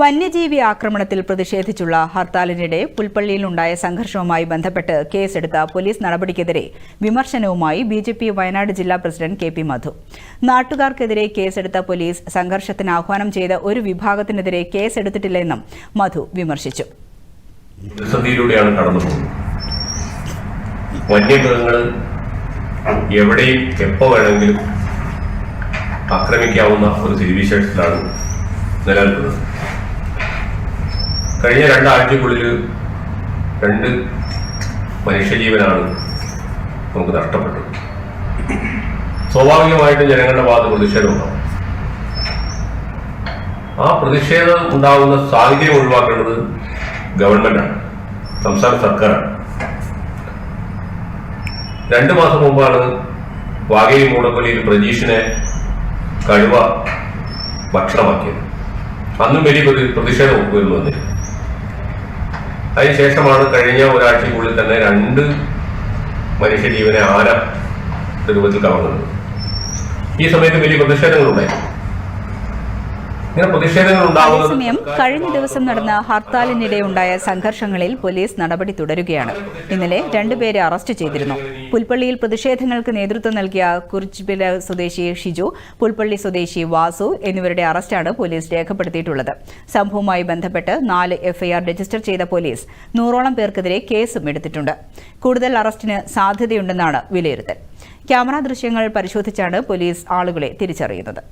വന്യജീവി ആക്രമണത്തിൽ പ്രതിഷേധിച്ചുള്ള ഹർത്താലിനിടെ പുൽപ്പള്ളിയിലുണ്ടായ സംഘർഷവുമായി ബന്ധപ്പെട്ട് കേസെടുത്ത പോലീസ് നടപടിക്കെതിരെ വിമർശനവുമായി ബി ജെ പി വയനാട് ജില്ലാ പ്രസിഡന്റ് കെ പി മധു. നാട്ടുകാർക്കെതിരെ കേസെടുത്ത പോലീസ് സംഘർഷത്തിന് ആഹ്വാനം ചെയ്ത ഒരു വിഭാഗത്തിനെതിരെ കേസെടുത്തിട്ടില്ലെന്നും മധു വിമർശിച്ചു. വന്യമൃഗങ്ങൾ എവിടെയും എപ്പോ വേണമെങ്കിലും ആക്രമിക്കാവുന്ന ഒരു സ്ഥിതിവിശേഷത്തിലാണ് നിലനിൽക്കുന്നത്. കഴിഞ്ഞ രണ്ടാഴ്ചക്കുള്ളിൽ രണ്ട് മനുഷ്യജീവനാണ് നമുക്ക് നഷ്ടപ്പെട്ടത്. സ്വാഭാവികമായിട്ടും ജനങ്ങളുടെ ഭാഗത്ത് പ്രതിഷേധം ഉണ്ടാവും ആ പ്രതിഷേധം ഉണ്ടാകുന്ന സാഹചര്യം ഒഴിവാക്കേണ്ടത് ഗവൺമെന്റാണ് സംസ്ഥാന സർക്കാരാണ്. രണ്ടു മാസം മുമ്പാണ് വാഗയിൽ മൂടപ്പള്ളിയിൽ പ്രജീഷിനെ കഴിവ ഭക്ഷണമാക്കിയത്. അന്നും വലിയ പ്രതി- പ്രതിഷേധം ഉയർന്നു വന്നിരുന്നു അതിനുശേഷമാണ് കഴിഞ്ഞ ഒരാഴ്ചക്കുള്ളിൽ തന്നെ രണ്ട് മനുഷ്യജീവനെ ആര രൂപത്തിൽ കവർന്നത് ഈ സമയത്ത് വലിയ പ്രതിഷേധങ്ങളുണ്ടായി അതേസമയം കഴിഞ്ഞ ദിവസം നടന്ന ഹർത്താലിനിടെ ഉണ്ടായ സംഘർഷങ്ങളിൽ പോലീസ് നടപടി തുടരുകയാണ്. ഇന്നലെ രണ്ടുപേരെ അറസ്റ്റ് ചെയ്തിരുന്നു. പുൽപ്പള്ളിയിൽ പ്രതിഷേധങ്ങൾക്ക് നേതൃത്വം നൽകിയ കുറിച്ചിപ്പില സ്വദേശി ഷിജു പുൽപ്പള്ളി സ്വദേശി വാസു എന്നിവരുടെ അറസ്റ്റാണ് പോലീസ് രേഖപ്പെടുത്തിയിട്ടുള്ളത്. സംഭവവുമായി ബന്ധപ്പെട്ട് നാല് എഫ്ഐആർ രജിസ്റ്റർ ചെയ്ത പോലീസ് നൂറോളം പേർക്കെതിരെ കേസും എടുത്തിട്ടുണ്ട്. കൂടുതൽ അറസ്റ്റിന് സാധ്യതയുണ്ടെന്നാണ് വിലയിരുത്തൽ. ക്യാമറ ദൃശ്യങ്ങൾ പരിശോധിച്ചാണ് പോലീസ് ആളുകളെ തിരിച്ചറിയുന്നത്.